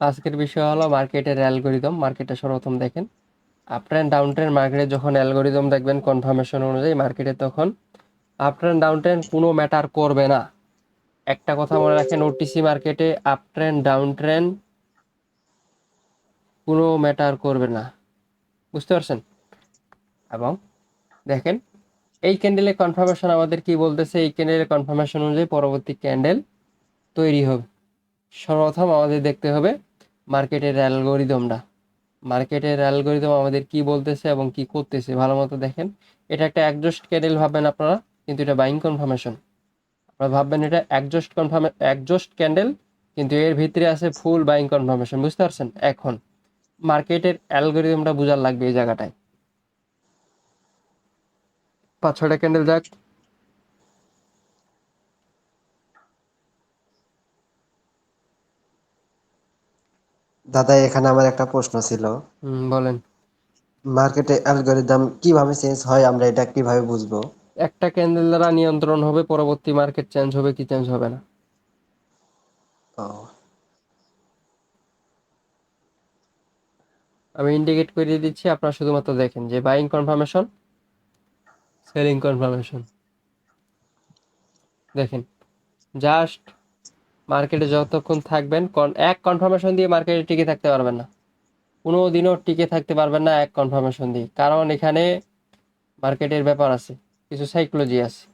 আজকের বিষয় হলো মার্কেটের অ্যালগোরিদম মার্কেটে সর্বপ্রথম দেখেন। আপ ট্রেন্ড ডাউন ট্রেন্ড মার্কেটে যখন অ্যালগোরিদম দেখবেন কনফার্মেশন অনুযায়ী মার্কেটে তখন আপ ট্রেন্ড ডাউন ট্রেন্ড কোনো ম্যাটার করবে না। একটা কথা মনে রাখেন ওটিসি মার্কেটে আপ ট্রেন্ড ডাউন ট্রেন্ড কোনো ম্যাটার করবে না। বুঝতে পারছেন? এবং দেখেন, এই ক্যান্ডেলের কনফার্মেশন আমাদের কি বলতেছে? এই ক্যান্ডেলের কনফার্মেশন অনুযায়ী পরবর্তী ক্যান্ডেল তৈরি হবে। সর্বপ্রথম আমাদের দেখতে হবে মার্কেটের অ্যালগোরিদমটা মার্কেটের অ্যালগোরিদম আমাদের কি বলতেছে এবং কি করতেছে, ভালো মতো দেখেন। এটা একটা অ্যাডজাস্ট ক্যান্ডেল ভাববেন আপনারা, কিন্তু এটা বাইং কনফার্মেশন আপনারা ভাববেন এটা অ্যাডজাস্ট কনফার্ম অ্যাডজাস্ট ক্যান্ডেল কিন্তু এর ভিতরে আছে ফুল বাইং কনফার্মেশন বুঝতে পারছেন? এখন মার্কেটের অ্যালগোরিদমটা বোঝার লাগবে এই জায়গাটায়। পাঁচ ছটা ক্যান্ডেল যাক। দাদা এখানে আমার একটা প্রশ্ন ছিল। বলেন। মার্কেটে অ্যালগরিদম কীভাবে চেঞ্জ হয় আমরা এটা কীভাবে বুঝব? একটা ক্যান্ডেল দ্বারা নিয়ন্ত্রণ হবে পরবর্তী মার্কেট চেঞ্জ হবে কি চেঞ্জ হবে না? ও, আমি ইন্ডিকেট করে দিচ্ছি আপনারা শুধুমাত্র দেখেন যে বাইং কনফার্মেশন সেলিং কনফার্মেশন দেখেন জাস্ট মার্কেটে যতক্ষণ থাকবেন এক কনফার্মেশন দিয়ে মার্কেটে টিকে থাকতে পারবেন না। কোনো দিনও টিকে থাকতে পারবেন না এক কনফার্মেশন দিয়ে। কারণ এখানে মার্কেটের ব্যাপার আছে, কিছু সাইকোলজি আছে।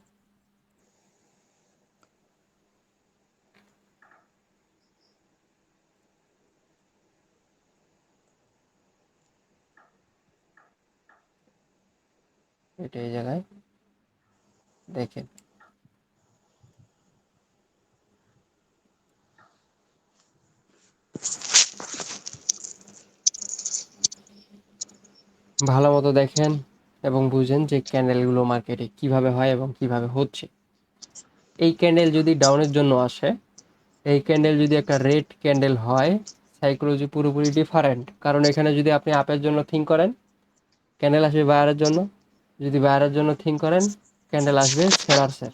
এটা এই জায়গায় দেখেন। ভালো মতো দেখেন এবং বুঝেন যে ক্যান্ডেলগুলো মার্কেটে কীভাবে হয় এবং কীভাবে হচ্ছে। এই ক্যান্ডেল যদি ডাউনের জন্য আসে, এই ক্যান্ডেল যদি একটা রেড ক্যান্ডেল হয়, সাইকোলজি পুরোপুরি ডিফারেন্ট। কারণ এখানে যদি আপনি আপের জন্য থিঙ্ক করেন, ক্যান্ডেল আসবে বায়ারের জন্য। যদি বায়ারের জন্য থিঙ্ক করেন, ক্যান্ডেল আসবে সেলার্সের।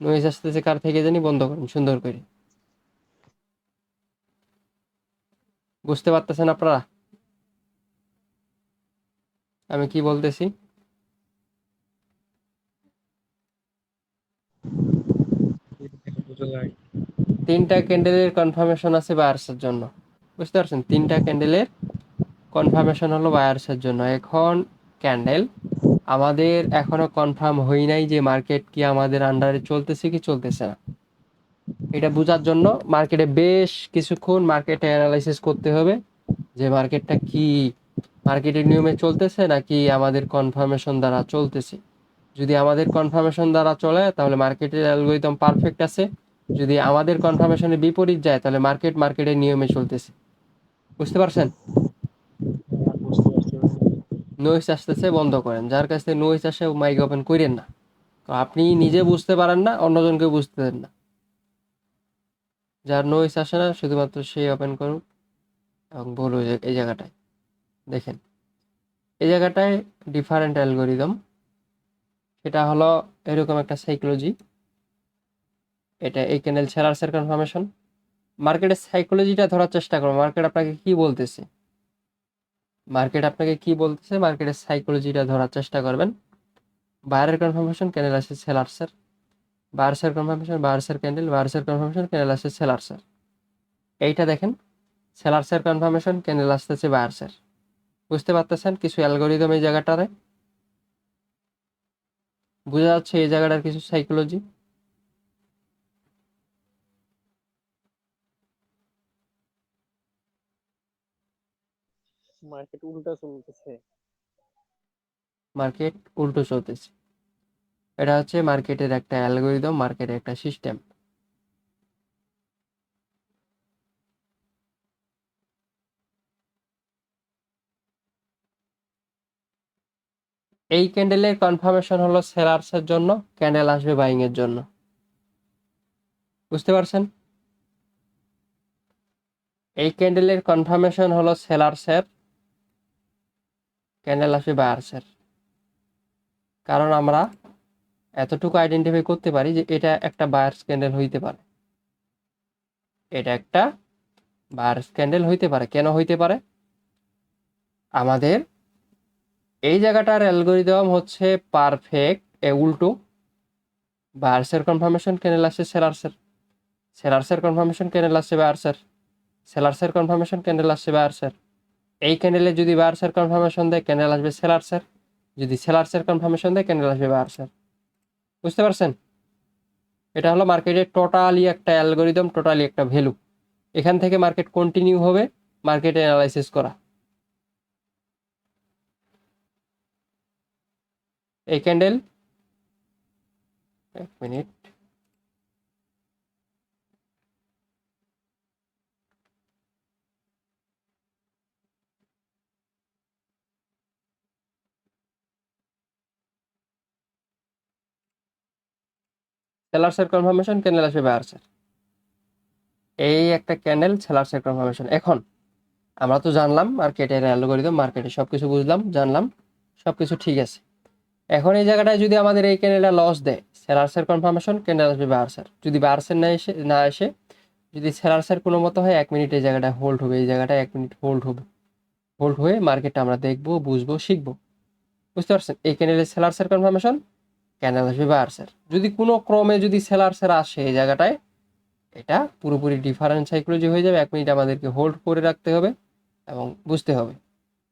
নয়েজ আসতেছে কার থেকে জানি, বন্ধ করেন, সুন্দর করে। বুঝতে পারতেছেন আপনারা? আমি কি বলতেছি? তিনটা ক্যান্ডেলের কনফার্মেশন আছে বায়ার্সের জন্য। বুঝতে পারছেন? তিনটা ক্যান্ডেলের কনফার্মেশন হলো বায়ার্সের জন্য। এখন ক্যান্ডেল, আমাদের এখনও কনফার্ম হই নাই যে মার্কেট কি আমাদের আন্ডারে চলতেছে কি চলতেছে না। এটা বোঝার জন্য মার্কেটে বেশ কিছুক্ষণ মার্কেটে অ্যানালাইসিস করতে হবে যে মার্কেটটা কি মার্কেটের নিয়মে চলতেছে নাকি আমাদের কনফার্মেশন দ্বারা চলতেছে? যদি আমাদের কনফার্মেশন দ্বারা চলে, তাহলে মার্কেটের অ্যালগোরিদম পারফেক্ট আছে। যদি আমাদের কনফার্মেশনের বিপরীত যায়, তাহলে মার্কেট মার্কেটের নিয়মে চলতেছে। বুঝতে পারছেন? নয়েস আসতেছে, বন্ধ করেন। যার কাছ থেকে নয়েস আসে মাইক ওপেন করেন না। আপনি নিজে বুঝতে পারেন না, অন্যজনকে বুঝতে দেন না। যার নয়েস আসে না, শুধুমাত্র সেই ওপেন করুক, এবং বলুক যে এই জায়গাটায়। দেখেন, এই জায়গাটায় ডিফারেন্ট অ্যালগোরিদম সেটা হলো এরকম একটা সাইকোলজি এটা এই ক্যান্ডেল সেলার্সের কনফার্মেশন মার্কেটের সাইকোলজিটা ধরার চেষ্টা করো। মার্কেট আপনাকে কি বলতেছে? মার্কেট আপনাকে কি বলতেছে? মার্কেটের সাইকোলজিটা ধরার চেষ্টা করবেন। বায়ারের কনফার্মেশন ক্যান্ডেল আছে সেলার্সের বায়ার্সের কনফার্মেশন বায়ার্সের ক্যান্ডেল বায়ার্সের কনফার্মেশন ক্যান্ডেল আছে সেলার্সের এইটা দেখেন সেলার্সের কনফার্মেশন ক্যান্ডেল আসতেছে বায়ার্সের বুঝতে পারতেছেন? কিছু অ্যালগোরিদম এই জায়গাটারে? বোঝা যাচ্ছে এই জায়গাটার কিছু সাইকোলজি মার্কেট উল্টা চলতেছে। মার্কেট উল্টো চলতেছে। এটা হচ্ছে মার্কেটের একটা অ্যালগোরিদম মার্কেটের একটা সিস্টেম এই ক্যান্ডেলের কনফার্মেশন হলো সেলার্সের জন্য ক্যান্ডেল আসবে বাইং এর জন্য। বুঝতে পারছেন? এই ক্যান্ডেলের কনফার্মেশন হলো সেলার্সের ক্যান্ডেল আসবে বায়ার্সের কারণ আমরা এতটুকু আইডেন্টিফাই করতে পারি যে এটা একটা বায়ার্স ক্যান্ডেল হইতে পারে। এটা একটা বায়ার্স ক্যান্ডেল হইতে পারে। কেন হইতে পারে? আমাদের এই জায়গাটার অ্যালগোরিদম হচ্ছে পারফেক্ট এ উল্টো। বায়ার্সের কনফার্মেশন ক্যান্ডেল আসছে সেলার্সের সেলার্সের কনফার্মেশন ক্যান্ডেল আসছে বায়ার্সের সেলার্সের কনফার্মেশন ক্যান্ডেল আসছে বায়ার্সের এই ক্যান্ডেলে যদি বায়ার্সের কনফার্মেশন দেয় ক্যান্ডেল আসবে? সেলার্সের যদি সেলার্সের কনফার্মেশন দেয় ক্যান্ডেল আসবে? বায়ার্সের বুঝতে পারছেন? এটা হলো মার্কেটের টোটালি একটা অ্যালগোরিদম টোটালি একটা ভ্যালু এখান থেকে মার্কেট কন্টিনিউ হবে মার্কেট অ্যানালাইসিস করা। এই ক্যান্ডেল এক মিনিট সেলার্সের কনফার্মেশন ক্যান্ডেল আসবে বায়ার্সের এই একটা ক্যান্ডেল সেলার্সের কনফার্মেশন এখন, আমরা তো জানলাম মার্কেটের অ্যালগোরিদম মার্কেটে সব কিছু বুঝলাম, জানলাম সব কিছু ঠিক আছে। এখন এই জায়গাটায় যদি আমাদের এই ক্যান্ডেলটা লস দেয় সেলার্সের কনফার্মেশন ক্যান্ডেল আসবে বায়ার্সের যদি বায়ার্সের না এসে না এসে যদি সেলার্সের কোনো মতো হয়, এক মিনিট এই জায়গাটায় হোল্ড হবে, এই জায়গাটায় এক মিনিট হোল্ড হবে। হোল্ড হয়ে মার্কেটটা আমরা দেখব, বুঝব, শিখব। বুঝতে পারছেন? এই ক্যান্ডেলের সেলার্সের কনফার্মেশন ক্যান্ডেল আসবে বায়ার্সের যদি কোনো ক্রমে যদি সেলার্সের আসে এই জায়গাটায়, এটা পুরোপুরি ডিফারেন্ট সাইকোলজি হয়ে যাবে। এক মিনিট আমাদেরকে হোল্ড করে রাখতে হবে এবং বুঝতে হবে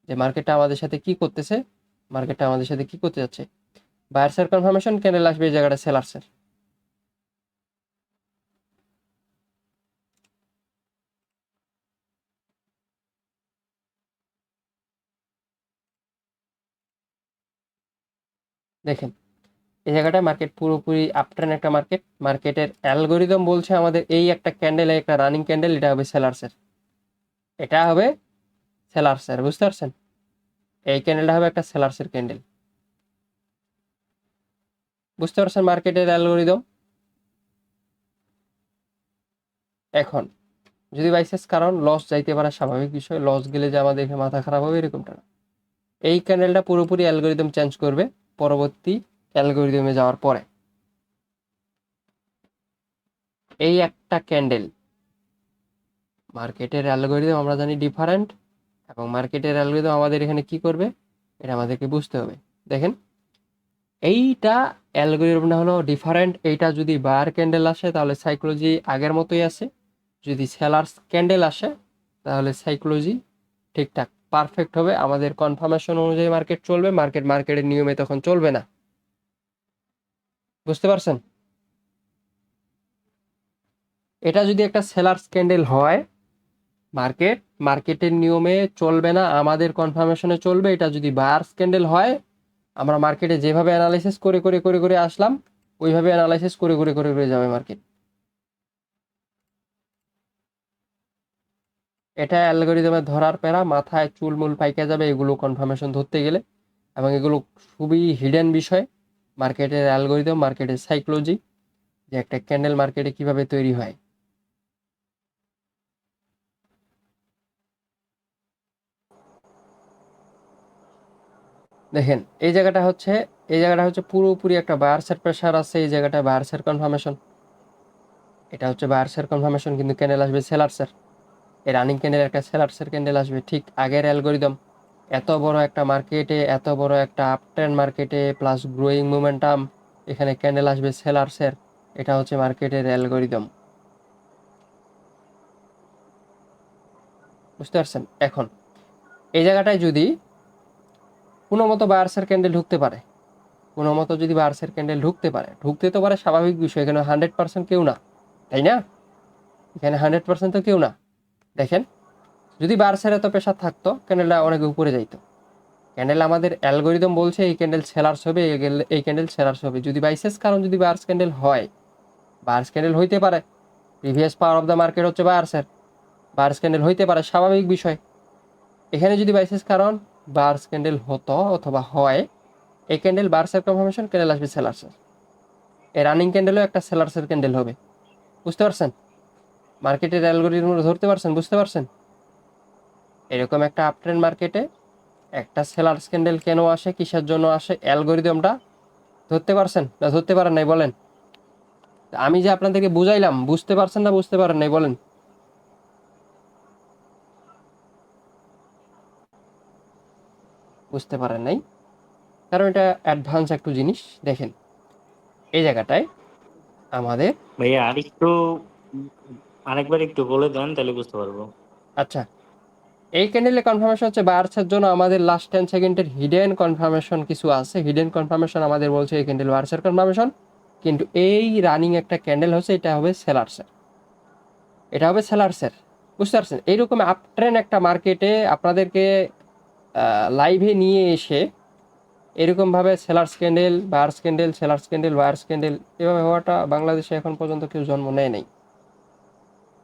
যে মার্কেটটা আমাদের সাথে কি করতেছে। মার্কেটটা আমাদের সাথে কি করতে যাচ্ছে? বায়ার্সের কনফার্মেশন ক্যান্ডেল আসবে এই জায়গাটা সেলার্সের দেখেন, এই জায়গাটায় মার্কেট পুরোপুরি আপট্রেন একটা মার্কেট মার্কেটের অ্যালগোরিদম বলছে আমাদের এই একটা ক্যান্ডেল একটা রানিং ক্যান্ডেল এটা হবে সেলার্সের এটা হবে সেলার্সের বুঝতে পারছেন? এই ক্যান্ডেলটা হবে একটা সেলার্সের ক্যান্ডেল বুঝতে পারছেন মার্কেটের অ্যালগোরিদম এখন, যদি বাইসেস কারণ লস যাইতে পারে স্বাভাবিক বিষয় লস গেলে যে আমাদের মাথা খারাপ হবে এরকমটা না। এই ক্যান্ডেলটা পুরোপুরি অ্যালগোরিদম চেঞ্জ করবে পরবর্তী অ্যালগোরিদমে যাওয়ার পরে। এই একটা ক্যান্ডেল মার্কেটের অ্যালগোরিদম আমরা জানি ডিফারেন্ট এবং মার্কেটের অ্যালগোরিদম আমাদের এখানে কি করবে? এটা আমাদেরকে বুঝতে হবে। দেখেন, এইটা অ্যালগোরিদমটা হলো ডিফারেন্ট এইটা যদি বার ক্যান্ডেল আসে, তাহলে সাইকোলজি আগের মতোই আছে। যদি সেলার্স ক্যান্ডেল আসে, তাহলে সাইকোলজি ঠিকঠাক পারফেক্ট হবে। আমাদের কনফার্মেশন অনুযায়ী মার্কেট চলবে। মার্কেট মার্কেটের নিয়মে তখন চলবে না। বুঝতে পারছেন? এটা যদি একটা সেলার্স ক্যান্ডেল হয় মার্কেট, মার্কেটের নিয়মে চলবে না, আমাদের কনফার্মেশনে চলবে, এটা যদি বায়ার্স ক্যান্ডেল হয়, আমরা মার্কেটে যেভাবে অ্যানালাইসিস করে করে করে করে আসলাম, ওইভাবে অ্যানালাইসিস করে করে করে করে যাবে মার্কেট এটা অ্যালগোরিদমে ধরার পেরা মাথায় চুল চুলমুল পাইকে যাবে, এগুলো কনফার্মেশন ধরতে গেলে। এবং এগুলো খুবই হিডেন বিষয় মার্কেটের অ্যালগোরিদম মার্কেটের সাইকোলজি যে একটা ক্যান্ডেল মার্কেটে কীভাবে তৈরি হয়। দেখেন, এই জায়গাটা হচ্ছে, এই জায়গাটা হচ্ছে পুরোপুরি একটা বায়ার্সের প্রেশার আছে, এই জায়গাটা বায়ার্সের কনফার্মেশন এটা হচ্ছে বায়ার্সের কনফার্মেশন কিন্তু ক্যান্ডেল আসবে সেলার্সের এই রানিং ক্যান্ডেল একটা সেলার্সের ক্যান্ডেল আসবে, ঠিক আগের অ্যালগোরিদম এত বড় একটা মার্কেটে এত বড় একটা আপট্রেন্ড মার্কেটে প্লাস গ্রোয়িং মোমেন্টাম এখানে ক্যান্ডেল আসবে সেলার্সের এটা হচ্ছে মার্কেটের অ্যালগোরিদম বুঝতে পারছেন? এখন, এই জায়গাটায় যদি কোনো মতো বায়ার্সের ক্যান্ডেল ঢুকতে পারে। কোনো মতো যদি বায়ার্সের ক্যান্ডেল ঢুকতে পারে। ঢুকতে তো পারে, স্বাভাবিক বিষয়, এখানে হান্ড্রেড পার্সেন্ট কেউ না। তাই না? এখানে হান্ড্রেড পার্সেন্ট তো কেউ না। দেখেন, যদি বার্সের এত প্রেশার থাকতো, ক্যান্ডেলটা অনেক উপরে যাইতো। ক্যান্ডেল আমাদের অ্যালগোরিদম বলছে, এই ক্যান্ডেল সেলার্স হবে, এই এই ক্যান্ডেল সেলার্স হবে। যদি বাইসেস কারণ যদি বার্স ক্যান্ডেল হয় বার্স ক্যান্ডেল হইতে পারে। Previous power of the market হচ্ছে বার্সের বার্স ক্যান্ডেল হইতে পারে, স্বাভাবিক বিষয়। এখানে যদি বাইসেস কারণ বার্স ক্যান্ডেল হতো অথবা হয়, এই ক্যান্ডেল বার্সের কনফার্মেশন ক্যান্ডেল আসবে সেলার্সের এই রানিং ক্যান্ডেলও একটা সেলার্সের ক্যান্ডেল হবে। বুঝতে পারছেন? মার্কেটের অ্যালগোরিদম ধরতে পারছেন? বুঝতে পারছেন? এরকম একটা আপট্রেন্ড মার্কেটে একটা সেলার ক্যান্ডেল কেন আসে, কিসের জন্য আসে, অ্যালগোরিদমটা ধরতে পারছেন না ধরতে পারেন নাই বলেন? আমি যে আপনাদেরকে বুঝাইলাম, বুঝতে পারছেন না বুঝতে পারেন নাই বলেন? বুঝতে পারেন নাই। কারণ এটা অ্যাডভান্স একটু জিনিস দেখেন। এই জায়গাটায় আমাদের ভাইয়া আরেকটু আরেকবার একটু বলে দেন তাহলে বুঝতে পারব। আচ্ছা। এই ক্যান্ডেলের কনফার্মেশন হচ্ছে বায়ার্সের জন্য আমাদের লাস্ট টেন সেকেন্ডের হিডেন কনফার্মেশন কিছু আছে। হিডেন কনফার্মেশন আমাদের বলছে এই ক্যান্ডেল বায়ার্সের কনফার্মেশন কিন্তু এই রানিং একটা ক্যান্ডেল হচ্ছে এটা হবে সেলার্সের এটা হবে সেলার্সের বুঝতে পারছেন? এইরকম আপট্রেন একটা মার্কেটে আপনাদেরকে লাইভে নিয়ে এসে এরকমভাবে sellers candle buyers candle sellers candle buyers candle এভাবে হওয়াটা বাংলাদেশে এখন পর্যন্ত কেউ জন্ম নেয় নাই।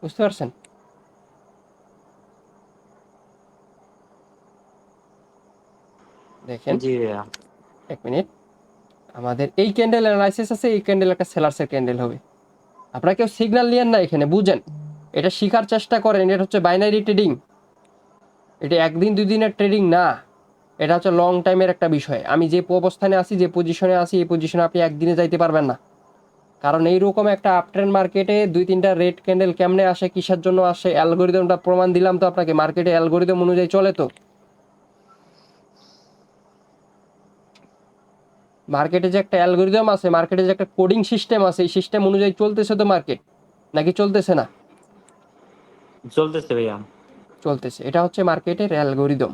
বুঝতে পারছেন? দেখেন। এক মিনিট। আমাদের এই ক্যান্ডেল অ্যানালাইসিস আছে এই ক্যান্ডেল একটা সেলার্সের ক্যান্ডেল হবে। আপনারা কেউ সিগন্যাল নিয়েন না এখানে বুঝেন। এটা শেখার চেষ্টা করেন এটা হচ্ছে বাইনারি ট্রেডিং এটা একদিন দুই দিনের ট্রেডিং না। এটা হচ্ছে লং টাইমের একটা বিষয়। আমি যে অবস্থানে আছি, যে পজিশনে আছি, এই পজিশনে আপনি একদিনে যাইতে পারবেন না। কারণ এইরকম একটা আপট্রেন্ড মার্কেটে দুই তিনটা রেড ক্যান্ডেল কেমনে আসে, কিসের জন্য আসে অ্যালগোরিদমটা প্রমাণ দিলাম তো আপনাকে। মার্কেটে অ্যালগোরিদম অনুযায়ী চলে তো। মার্কেটে যে একটা অ্যালগোরিদম আছে মার্কেটে যে একটা কোডিং সিস্টেম আছে, এই সিস্টেম অনুযায়ী চলতেছে তো মার্কেট নাকি চলতেছে না? চলতেছে ভাইয়া। চলতেছে। এটা হচ্ছে মার্কেটের অ্যালগোরিদম।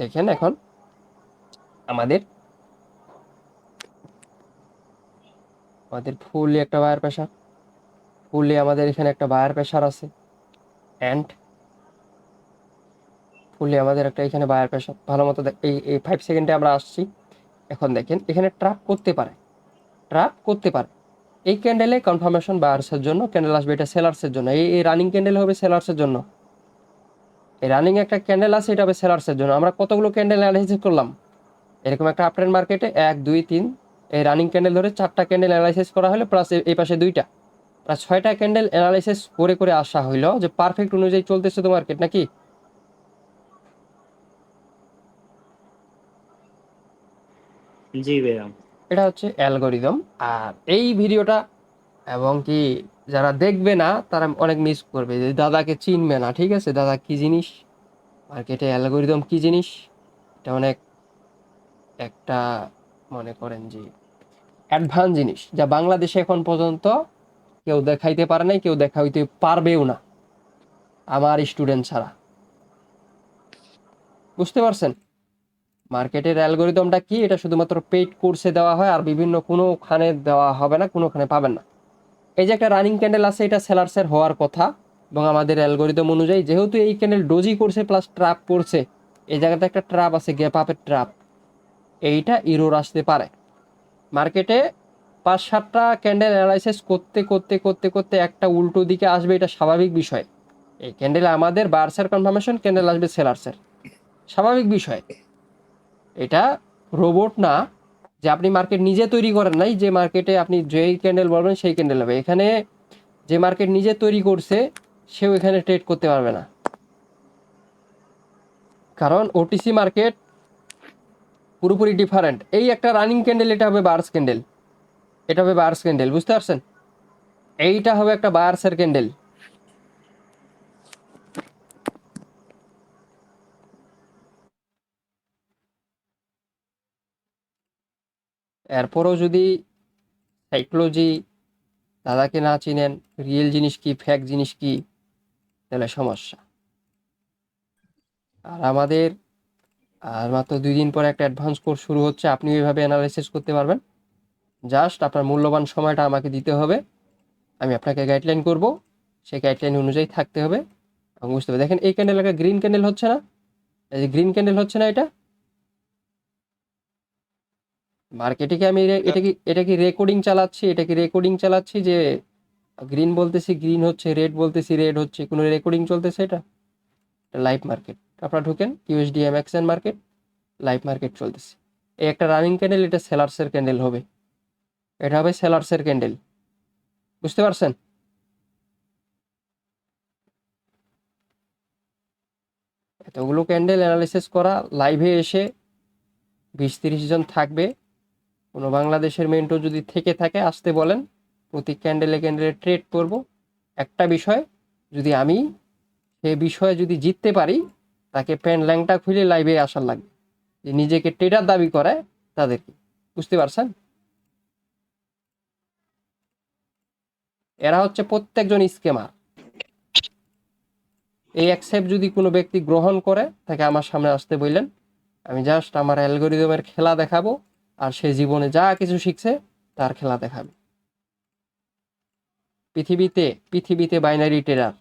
দেখেন এখন আমাদের আমাদের ফুললি একটা বায়ার প্রেশার ফুললি আমাদের এখানে একটা বায়ার প্রেশার আছে। অ্যান্ড ফুললি আমাদের একটা এখানে বায়ার প্রেশার ভালো মতো এই এই ফাইভ সেকেন্ডে আমরা আসছি। এখন দেখেন, এখানে ট্রাপ করতে পারে। ট্রাপ করতে পারে। এই ক্যান্ডেলে কনফার্মেশন বায়ার্সের জন্য ক্যান্ডেল আসবে, এটা সেলার্সের জন্য। এই এই রানিং ক্যান্ডেল হবে সেলার্সের জন্য। এই রানিং একটা ক্যান্ডেল আছে, এটা হবে সেলার্সের জন্য। আমরা কতগুলো ক্যান্ডেল অ্যানালাইসিস করলাম? এরকম একটা আপট্রেন্ড মার্কেটে এক, দুই, তিন, এই রানিং ক্যান্ডেল ধরে চারটা ক্যান্ডেল অ্যানালাইসিস করা হলো প্লাস এই পাশে দুইটা। প্লাস ছয়টা ক্যান্ডেল অ্যানালাইসিস করে করে আসা হইল যে পারফেক্ট অনুযায়ী চলতেছে তো মার্কেট নাকি? জি, ভাইয়া। এটা হচ্ছে অ্যালগোরিদম। আর এই ভিডিওটা এবং কি যারা দেখবে না, তারা অনেক মিস করবে যে দাদাকে চিনবে না, ঠিক আছে? দাদা কি জিনিস? মার্কেটে অ্যালগোরিদম কি জিনিস? এটা অনেক একটা মনে করেন যে অ্যাডভান্স জিনিস যা বাংলাদেশে এখন পর্যন্ত কেউ দেখাইতে পারে নাই, কেউ দেখাইতে পারবেও না। আমার স্টুডেন্ট ছাড়া। বুঝতে পারছেন? মার্কেটের অ্যালগোরিদমটা কি? এটা শুধুমাত্র পেইড কোর্সে দেওয়া হয় আর বিভিন্ন কোনোখানে দেওয়া হবে না, কোনোখানে পাবেন না। এই যে একটা রানিং ক্যান্ডেল আছে, এটা সেলার্সের হওয়ার কথা এবং আমাদের অ্যালগোরিদম অনুযায়ী যেহেতু এই ক্যান্ডেল ডোজি করছে প্লাস ট্র্যাপ করছে এই জায়গাতে একটা ট্র্যাপ আছে গ্যাপ আপের ট্র্যাপ এইটা ইরোর আসতে পারে। মার্কেটে পাঁচ সাতটা ক্যান্ডেল অ্যানালাইসিস করতে করতে করতে করতে একটা উল্টো দিকে আসবে, এটা স্বাভাবিক বিষয়। এই ক্যান্ডেল আমাদের বার্সের কনফার্মেশন ক্যান্ডেল আসবে সেলার্সের স্বাভাবিক বিষয়। এটা রোবট না যে আপনি মার্কেট নিজে তৈরি করেন নাই, যে মার্কেটে আপনি যেই ক্যান্ডেল বলবেন সেই ক্যান্ডেল হবে এখানে যে মার্কেট নিজে তৈরি করছে, সেও এখানে ট্রেড করতে পারবে না। কারণ ওটিসি মার্কেট পুরোপুরি ডিফারেন্ট এই একটা রানিং ক্যান্ডেল এটা হবে বার্স ক্যান্ডেল এটা হবে বার্স ক্যান্ডেল বুঝতে পারছেন? এইটা হবে একটা বায়ার্সের ক্যান্ডেল এরপরও যদি সাইকোলজি দাদাকে না চিনেন রিয়েল জিনিস কি ফ্যাক জিনিস কি, তাহলে সমস্যা। আর আমাদের, আর মাত্র দুই দিন পরে একটা অ্যাডভান্স কোর্স শুরু হচ্ছে আপনি এইভাবে অ্যানালাইসিস করতে পারবেন। জাস্ট আপনার মূল্যবান সময়টা আমাকে দিতে হবে। আমি আপনাকে গাইডলাইন করব, সেই গাইডলাইন অনুযায়ী থাকতে হবে। এবং বুঝতে হবে, দেখেন এই ক্যান্ডেল একটা গ্রিন ক্যান্ডেল হচ্ছে না? এই যে গ্রিন ক্যান্ডেল হচ্ছে না এটা? মার্কেটে কি আমি এটা কি এটা কি রেকর্ডিং চালাচ্ছি এটা কি রেকর্ডিং চালাচ্ছি যে গ্রিন বলতেছি গ্রিন হচ্ছে রেড বলতেছি রেড হচ্ছে কোনো রেকর্ডিং চলতেছে এটা? এটা লাইভ মার্কেট আপনারা ঢুকেন USD MXN market live market চলতেছে। এই একটা রানিং ক্যান্ডেল এটা সেলার্সের ক্যান্ডেল হবে। এটা হবে সেলার্সের ক্যান্ডেল বুঝতে পারছেন? এতগুলো ক্যান্ডেল অ্যানালিসিস করা লাইভে এসে বিশ তিরিশ জন থাকবে। কোনো বাংলাদেশের মেন্টো যদি থেকে থাকে, আসতে বলেন, প্রতি ক্যান্ডেলে ক্যান্ডেলে ট্রেড করব। একটা বিষয়, যদি আমি সে বিষয়ে যদি জিততে পারি, তাকে প্যান ল্যাংটা খুলে লাইভে আসার লাগবে যে নিজেকে ট্রেডার দাবি করে তাদেরকে। বুঝতে পারছেন? এরা হচ্ছে প্রত্যেকজন স্কেমার এই অ্যাকসেপ্ট যদি কোনো ব্যক্তি গ্রহণ করে, তাকে আমার সামনে আসতে বললেন। আমি জাস্ট আমার অ্যালগোরিদমের খেলা দেখাবো। আর সে জীবনে যা কিছু শিখছে, তার খেলা দেখাবে। পৃথিবীতে পৃথিবীতে বাইনারি টেরার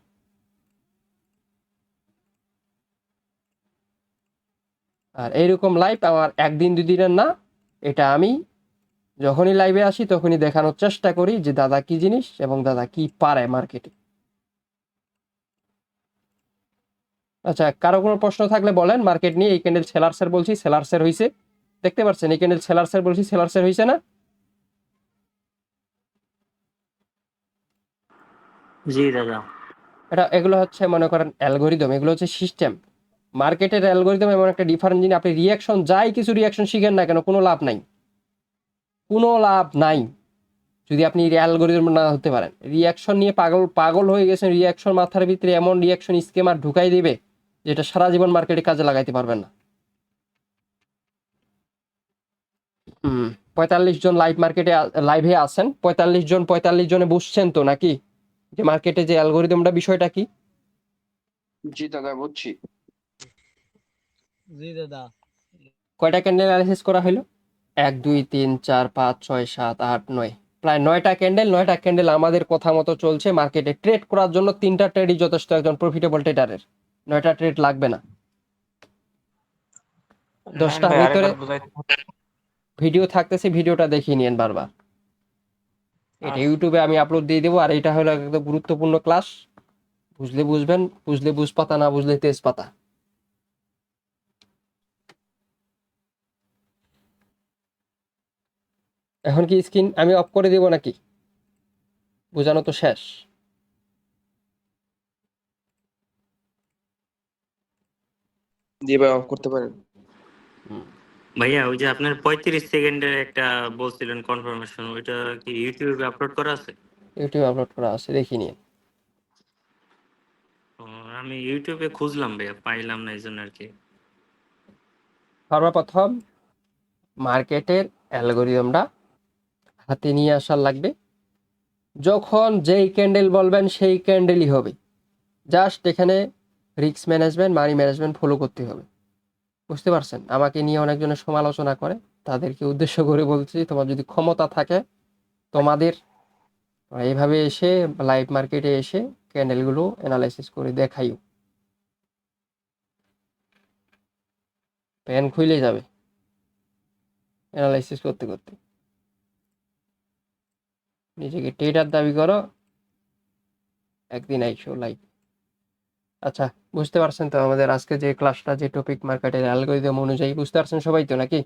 আর এইরকম লাইভ আমার একদিন দুদিনের না, এটা আমি যখনই লাইভে আসি, তখনই দেখানোর চেষ্টা করি যে দাদা কি জিনিস এবং দাদা কি পারে মার্কেটে আচ্ছা কারও কোনো প্রশ্ন থাকলে বলেন মার্কেট নিয়ে এই ক্যান্ডেল সেলার্সের বলছি সেলার্সের হয়েছে দেখতে পাচ্ছেন এই ক্যান্ডেল সেলার্সের বলছি সেলার্সের হয়েছে না? জি দাদা। এটা এগুলো হচ্ছে মনে করেন অ্যালগোরিদম এগুলো হচ্ছে সিস্টেম। মার্কেটের অ্যালগোরিদম এমন একটা ডিফারেন্ট জিনিস আপনি রিয়াকশন যাই কিছু রিয়াকশন শিখেন না কেন কোনো লাভ নাই। কোনো লাভ নাই যদি আপনি অ্যালগোরিদম না হতে পারেন। রিয়াকশন নিয়ে পাগল পাগল হয়ে গেছেন রিয়াকশন মাথার ভিতরে এমন রিয়াকশন স্কেমার ঢুকাই দিবে যেটা সারা জীবন মার্কেটে কাজে লাগাইতে পারবেন না হুম পঁয়তাল্লিশ জন লাইভ মার্কেটে লাইভে আছেন। পঁয়তাল্লিশ জন পঁয়তাল্লিশ জনে বুঝছেন তো নাকি? যে মার্কেটে যে অ্যালগোরিদমটা বিষয়টা কি? জি দাদা বুঝছি। জি দাদা। কয়টা ক্যান্ডেল অ্যানালাইসিস করা হলো এক দুই তিন চার পাঁচ ছয় সাত আট নয়। প্রায় নয়টা ক্যান্ডেল নয়টা ক্যান্ডেল আমাদের কথা মতো চলছে মার্কেটে ট্রেড করার জন্য তিনটা ট্রেডই যথেষ্ট একজন প্রফিটেবল ট্রেডারের নয়টা ট্রেড লাগবে না। দশটার ভাই, ভিতরে ভিডিও থাকতেছে ভিডিওটা দেখিয়ে নিয়েন বারবার। এটা আচ্ছা। ইউটিউবে আমি আপলোড দিয়ে দেবো আর এটা হলো একদম গুরুত্বপূর্ণ ক্লাস বুঝলে বুঝবেন বুঝলে বুঝপাতা না বুঝলে তেজপাতা। এখন কি স্ক্রিন আমি অফ করে দেব নাকি? বোঝানো তো শেষ। জি ভাই অফ করতে পারেন। ভাইয়া ওই যে আপনার পঁয়ত্রিশ সেকেন্ডের একটা বলছিলেন কনফার্মেশন ওইটা কি ইউটিউবে আপলোড করা আছে? ইউটিউবে আপলোড করা আছে দেখি ও, আমি ইউটিউবে খুঁজলাম ভাইয়া পাইলাম না এই জন্য আর কি সর্বপ্রথম মার্কেটের অ্যালগোরিদমটা হাতে নিয়ে আসার লাগবে। যখন যেই ক্যান্ডেল বলবেন সেই ক্যান্ডেলই হবে। জাস্ট এখানে risk management money management follow করতে হবে। বুঝতে পারছেন? আমাকে নিয়ে অনেকজনে সমালোচনা করে। তাদেরকে উদ্দেশ্য করে বলছি, তোমার যদি ক্ষমতা থাকে, তোমাদের এইভাবে এসে লাইভ মার্কেটে এসে ক্যান্ডেলগুলো অ্যানালাইসিস করে দেখাইও। প্যান খুইলে যাবে অ্যানালাইসিস করতে করতে। নিজেকে ট্রেডার দাবি করো, একদিন আইসো লাইভ আচ্ছা বুঝতে পারছেন তো আমাদের আজকে যে ক্লাসটা যে টপিক মার্কেটের অ্যালগোরিদম অনুযায়ী, বুঝতে পারছেন সবাই তো নাকি?